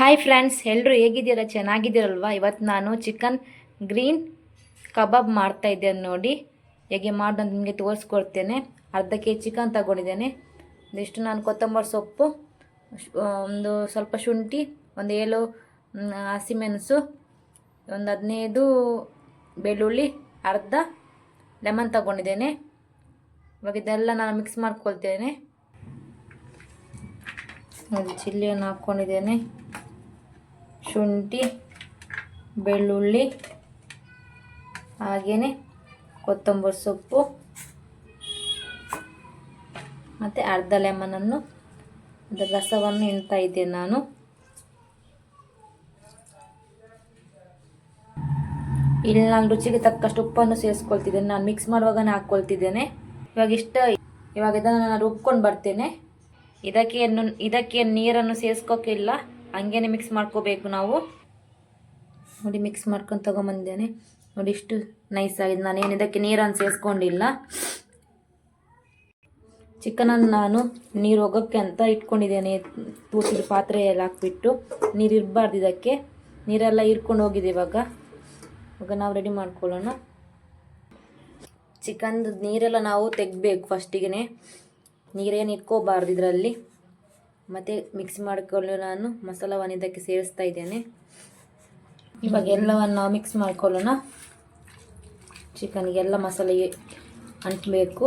Hi friends ಎಲ್ಲರೂ ಹೇಗಿದ್ದೀರಾ? ಚೆನ್ನಾಗಿದ್ದೀರಲ್ವಾ? ಇವತ್ತು ನಾನು ಚಿಕನ್ ಗ್ರೀನ್ ಕಬಾಬ್ ಮಾಡ್ತಾ ಇದ್ದೇನೆ ನೋಡಿ. ಹೇಗೆ ಮಾಡೋದು ನಿಮಗೆ ತೋರಿಸ್ಕೊಡ್ತೇನೆ. ಅರ್ಧ ಕೆ ಜಿ ಚಿಕನ್ ತಗೊಂಡಿದ್ದೇನೆ. ಒಂದಿಷ್ಟು ನಾನು ಕೊತ್ತಂಬರಿ ಸೊಪ್ಪು ಒಂದು ಸ್ವಲ್ಪ ಶುಂಠಿ, ಒಂದು ಏಳು ಹಸಿಮೆಣಸು, ಒಂದು ಹದಿನೈದು ಬೆಳ್ಳುಳ್ಳಿ, ಅರ್ಧ ಲೆಮನ್ ತಗೊಂಡಿದ್ದೇನೆ. ಇವಾಗ ಇದೆಲ್ಲ ನಾನು ಮಿಕ್ಸ್ ಮಾಡ್ಕೊಳ್ತೇನೆ. ಚಿಲ್ಲಿಯನ್ನು ಹಾಕ್ಕೊಂಡಿದ್ದೇನೆ ಶುಂಠಿ, ಬೆಳ್ಳುಳ್ಳಿ ಹಾಗೆಯೇ ಕೊತ್ತಂಬರಿ ಸೊಪ್ಪು, ಮತ್ತು ಅರ್ಧ ಲೆಮನನ್ನು ಅದರ ರಸವನ್ನು ಇಣ್ತಾ ಇದ್ದೇನೆ ನಾನು. ಇಲ್ಲಿ ನಾನು ರುಚಿಗೆ ತಕ್ಕಷ್ಟು ಉಪ್ಪನ್ನು ಸೇರಿಸ್ಕೊಳ್ತಿದ್ದೇನೆ. ನಾನು ಮಿಕ್ಸ್ ಮಾಡುವಾಗನೇ ಹಾಕ್ಕೊಳ್ತಿದ್ದೇನೆ. ಇವಾಗ ಇಷ್ಟ, ಇವಾಗ ಇದನ್ನು ನಾನು ರುಬ್ಕೊಂಡು ಬರ್ತೇನೆ. ಇದಕ್ಕೆ ಇದಕ್ಕೆ ನೀರನ್ನು ಸೇರಿಸ್ಕೋಕಿಲ್ಲ ಹಂಗೇನೆ ಮಿಕ್ಸ್ ಮಾಡ್ಕೋಬೇಕು ನಾವು. ನೋಡಿ ಮಿಕ್ಸ್ ಮಾಡ್ಕೊಂಡು ತೊಗೊಂಬಂದೇನೆ. ನೋಡಿ, ಇಷ್ಟು ನೈಸ್ ಆಗಿದೆ. ನಾನೇನು ಇದಕ್ಕೆ ನೀರನ್ನು ಸೇರಿಸ್ಕೊಂಡಿಲ್ಲ ಚಿಕನನ್ನು ನಾನು ನೀರು ಹೋಗೋಕ್ಕೆ ಅಂತ ಇಟ್ಕೊಂಡಿದ್ದೇನೆ. ತೂಸಿದ ಪಾತ್ರೆಯಲ್ಲಿ ಹಾಕ್ಬಿಟ್ಟು ನೀರು ಇರಬಾರ್ದು ಇದಕ್ಕೆ. ನೀರೆಲ್ಲ ಇರ್ಕೊಂಡು ಹೋಗಿದೆ ಇವಾಗ. ಇವಾಗ ನಾವು ರೆಡಿ ಮಾಡ್ಕೊಳ್ಳೋಣ. ಚಿಕನ್ದು ನೀರೆಲ್ಲ ನಾವು ತೆಗಿಬೇಕು ಫಸ್ಟಿಗೆ ನೀರೇನು ಇಟ್ಕೋಬಾರ್ದು ಇದರಲ್ಲಿ. ಮತ್ತು ಮಿಕ್ಸ್ ಮಾಡಿಕೊಂಡು ನಾನು ಮಸಾಲವನ್ನು ಇದಕ್ಕೆ ಸೇರಿಸ್ತಾ ಇದ್ದೇನೆ. ಇವಾಗ ಎಲ್ಲವನ್ನು ನಾವು ಮಿಕ್ಸ್ ಮಾಡ್ಕೊಳ್ಳೋಣ. ಚಿಕನ್ಗೆಲ್ಲ ಮಸಾಲೆಗೆ ಅಂಟಬೇಕು.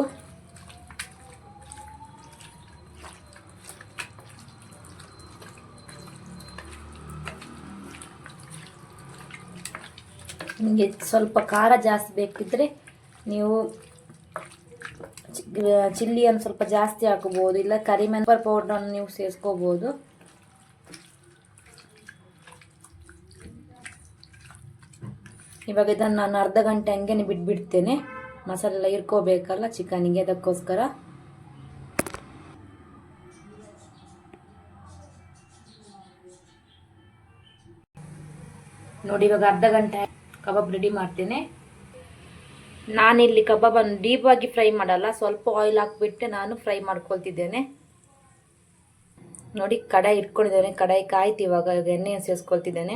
ನಿಮಗೆ ಸ್ವಲ್ಪ ಖಾರ ಜಾಸ್ತಿ ಬೇಕಿದ್ದರೆ ನೀವು ಚಿಲ್ಲಿಯನ್ನು ಸ್ವಲ್ಪ ಜಾಸ್ತಿ ಹಾಕೋಬೋದು ಇಲ್ಲ ಕರಿಮೆಣಪರ್ ಪೌಡ್ರನ್ನು ನೀವು ಸೇರಿಸ್ಕೋಬೋದು ಇವಾಗ ಇದನ್ನು ನಾನು ಅರ್ಧ ಗಂಟೆ ಹಂಗೆ ಬಿಟ್ಬಿಡ್ತೇನೆ. ಮಸಾಲೆ ಎಲ್ಲ ಇರ್ಕೋಬೇಕಲ್ಲ ಚಿಕನಿಗೆ ಅದಕ್ಕೋಸ್ಕರ. ನೋಡಿ, ಇವಾಗ ಅರ್ಧ ಗಂಟೆ ಕಬಾಬ್ ರೆಡಿ ಮಾಡ್ತೇನೆ. ನಾನಿಲ್ಲಿ ಕಬಾಬನ್ನು ಡೀಪಾಗಿ ಫ್ರೈ ಮಾಡಲ್ಲ, ಸ್ವಲ್ಪ ಆಯಿಲ್ ಹಾಕ್ಬಿಟ್ಟು ನಾನು ಫ್ರೈ ಮಾಡ್ಕೊಳ್ತಿದ್ದೇನೆ. ನೋಡಿ, ಕಡಾಯಿ ಇಟ್ಕೊಂಡಿದ್ದೇನೆ. ಕಡಾಯಿ ಕಾಯ್ತು ಇವಾಗ ಎಣ್ಣೆ ಸೇರಿಸ್ಕೊಳ್ತಿದ್ದೇನೆ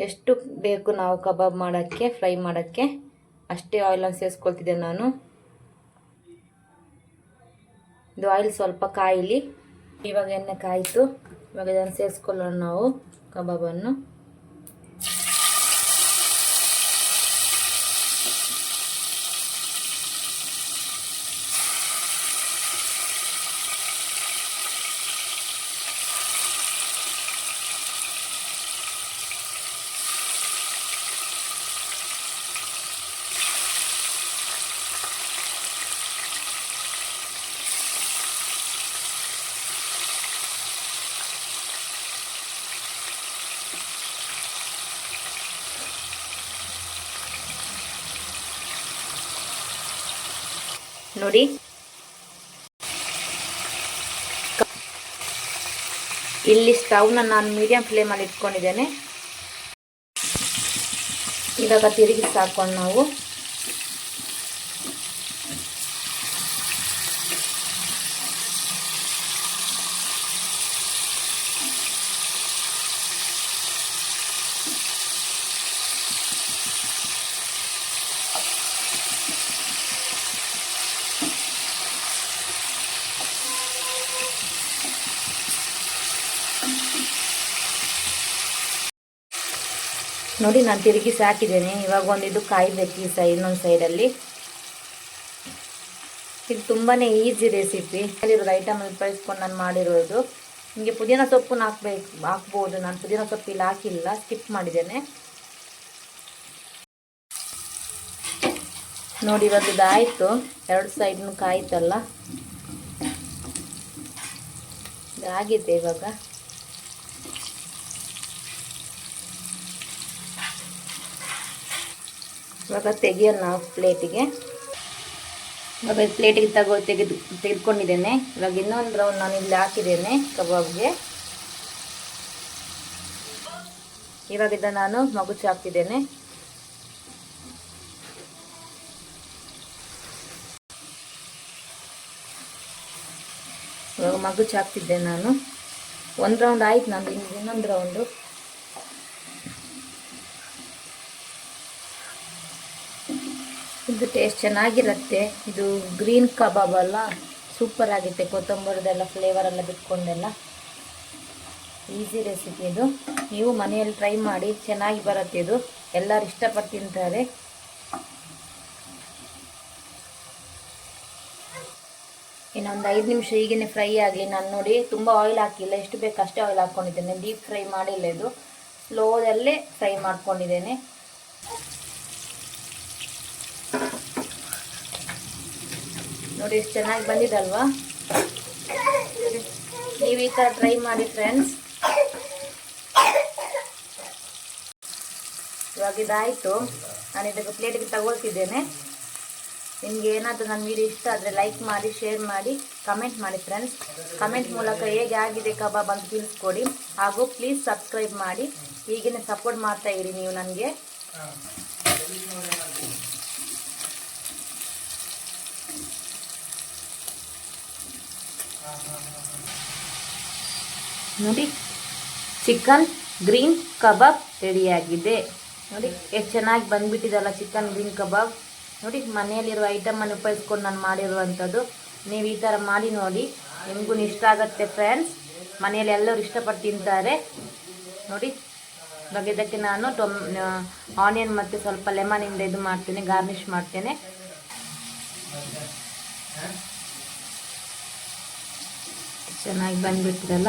ಎಷ್ಟು ಬೇಕು ನಾವು ಕಬಾಬ್ ಮಾಡೋಕ್ಕೆ ಫ್ರೈ ಮಾಡೋಕ್ಕೆ, ಅಷ್ಟೇ ಆಯಿಲನ್ನು ಸೇರಿಸ್ಕೊಳ್ತಿದ್ದೇನೆ ನಾನು. ಇದು ಆಯಿಲ್ ಸ್ವಲ್ಪ ಕಾಯಿಲಿ. ಇವಾಗ ಎಣ್ಣೆ ಕಾಯಿತು. ಇವಾಗ ಇದನ್ನು ಸೇರಿಸ್ಕೊಳ್ಳೋಣ ನಾವು ಕಬಾಬನ್ನು. ನೋಡಿ. ಇಲ್ಲಿ ಸ್ಟವ್ನ ನಾನು ಮೀಡಿಯಂ ಫ್ಲೇಮಲ್ಲಿ ಇಟ್ಕೊಂಡಿದ್ದೇನೆ. ಇವಾಗ ತಿರುಗಿ ಸಾಕೊಂಡು ನಾವು. ನೋಡಿ, ನಾನು ತಿರುಗಿಸಿ ಹಾಕಿದ್ದೇನೆ. ಇವಾಗ ಒಂದು ಇದು ಕಾಯ್ಬೇಕು ಈ ಸೈ ಇನ್ನೊಂದು ಸೈಡಲ್ಲಿ ಇದು ತುಂಬಾ ಈಸಿ ರೆಸಿಪಿ ಅಲ್ಲಿರೋದು ಐಟಮ್ ಉಪಯೋಗಿಸ್ಕೊಂಡು ನಾನು ಮಾಡಿರೋದು. ನಿಮಗೆ ಪುದೀನ ಸೊಪ್ಪನ್ನು ಹಾಕ್ಬೇಕು, ಹಾಕ್ಬೋದು. ನಾನು ಪುದೀನ ಸೊಪ್ಪು ಇಲ್ಲಿ ಹಾಕಿಲ್ಲ ಸ್ಕಿಪ್ ಮಾಡಿದ್ದೇನೆ. ನೋಡಿ, ಇವಾಗ ಇದಾಯಿತು. ಎರಡು ಸೈಡ್ನು ಕಾಯ್ತಲ್ಲ. ಇದಾಗಿದೆ ಇವಾಗ. ಇವಾಗ ತೆಗಿಯೋಣ ನಾವು ಪ್ಲೇಟಿಗೆ. ಇವಾಗ ಪ್ಲೇಟಿಗೆ ತಗೋ ತೆಗೆದು ತೆಗೆದುಕೊಂಡಿದ್ದೇನೆ. ಇವಾಗ ಇನ್ನೊಂದು ರೌಂಡ್ ನಾನು ಇಲ್ಲಿ ಹಾಕಿದ್ದೇನೆ ಕಬಾಬ್ಗೆ. ಇವಾಗ ಇದನ್ನು ನಾನು ಮಗುಚಿ ಹಾಕ್ತಿದ್ದೇನೆ. ಇವಾಗ ಮಗುಚಿ ಹಾಕ್ತಿದ್ದೆ ನಾನು. ಒಂದು ರೌಂಡ್ ಆಯ್ತು ನಾನು ಇನ್ನು ಇನ್ನೊಂದು ರೌಂಡು ಇದು ಟೇಸ್ಟ್ ಚೆನ್ನಾಗಿರುತ್ತೆ. ಇದು ಗ್ರೀನ್ ಕಬಾಬ್ ಅಲ್ಲ. ಸೂಪರ್ ಆಗುತ್ತೆ. ಕೊತ್ತಂಬರಿದೆಲ್ಲ ಫ್ಲೇವರ್ ಎಲ್ಲ ಬಿಟ್ಕೊಂಡೆಲ್ಲ. ಈಸಿ ರೆಸಿಪಿ ಇದು. ನೀವು ಮನೆಯಲ್ಲಿ ಟ್ರೈ ಮಾಡಿ ಚೆನ್ನಾಗಿ ಬರುತ್ತೆ ಇದು. ಎಲ್ಲರೂ ಇಷ್ಟಪಟ್ಟು ತಿಂತಾರೆ. ಇನ್ನೊಂದು ಐದು ನಿಮಿಷ ಹೀಗೇನೆ ಫ್ರೈ ಆಗಲಿ. ನಾನು ನೋಡಿ ತುಂಬ ಆಯಿಲ್ ಹಾಕಿಲ್ಲ. ಎಷ್ಟು ಬೇಕು ಅಷ್ಟೇ ಆಯಿಲ್ ಹಾಕ್ಕೊಂಡಿದ್ದೇನೆ ಡೀಪ್ ಫ್ರೈ ಮಾಡಿಲ್ಲ ಇದು. ಸ್ಲೋದಲ್ಲೇ ಫ್ರೈ ಮಾಡ್ಕೊಂಡಿದ್ದೇನೆ. ನೋಡಿ, ಎಷ್ಟು ಚೆನ್ನಾಗಿ ಬಂದಿದಲ್ವಾ? ನೀವು ಈ ಥರ ಟ್ರೈ ಮಾಡಿ ಫ್ರೆಂಡ್ಸ್ ಇವಾಗ ಇದಾಯಿತು. ನಾನು ಇದಕ್ಕೆ ಪ್ಲೇಟಿಗೆ ತಗೊಳ್ತಿದ್ದೇನೆ. ನಿಮಗೆ ಏನಾದರೂ ನನ್ನ ವೀಡಿಯೋ ಇಷ್ಟ ಆದರೆ ಲೈಕ್ ಮಾಡಿ ಶೇರ್ ಮಾಡಿ ಕಮೆಂಟ್ ಮಾಡಿ ಫ್ರೆಂಡ್ಸ್ ಕಮೆಂಟ್ ಮೂಲಕ ಹೇಗೆ ಆಗಿದೆ ಕಬಾಬ್ ಅಂತ ತಿಳಿಸ್ಕೊಡಿ. ಹಾಗೂ ಪ್ಲೀಸ್ ಸಬ್ಸ್ಕ್ರೈಬ್ ಮಾಡಿ. ಈಗಿನ ಸಪೋರ್ಟ್ ಮಾಡ್ತಾ ಇರಿ ನೀವು ನನಗೆ. ನೋಡಿ. ಚಿಕನ್ ಗ್ರೀನ್ ಕಬಾಬ್ ರೆಡಿಯಾಗಿದೆ. ನೋಡಿ, ಎಷ್ಟು ಚೆನ್ನಾಗಿ ಬಂದುಬಿಟ್ಟಿದಲ್ಲ ಚಿಕನ್ ಗ್ರೀನ್ ಕಬಾಬ್. ನೋಡಿ ಮನೆಯಲ್ಲಿರುವ ಐಟಮನ್ನು ಉಪಯೋಗಿಸ್ಕೊಂಡು ನಾನು ಮಾಡಿರುವಂಥದ್ದು. ನೀವು ಈ ಥರ ಮಾಡಿ ನೋಡಿ. ನಿಮಗೂ ಇಷ್ಟ ಆಗುತ್ತೆ ಫ್ರೆಂಡ್ಸ್ ಮನೆಯಲ್ಲಿ ಎಲ್ಲರೂ ಇಷ್ಟಪಟ್ಟು ತಿಂತಾರೆ. ನೋಡಿ, ಇವಾಗ ಇದಕ್ಕೆ ನಾನು ಟೊಮ್ ಆನಿಯನ್ ಮತ್ತು ಸ್ವಲ್ಪ ಲೆಮನಿಂದ ಇದು ಮಾಡ್ತೇನೆ ಗಾರ್ನಿಷ್ ಮಾಡ್ತೇನೆ. ಚೆನ್ನಾಗಿ ಬಂದ್ಬಿಟ್ರಲ್ಲ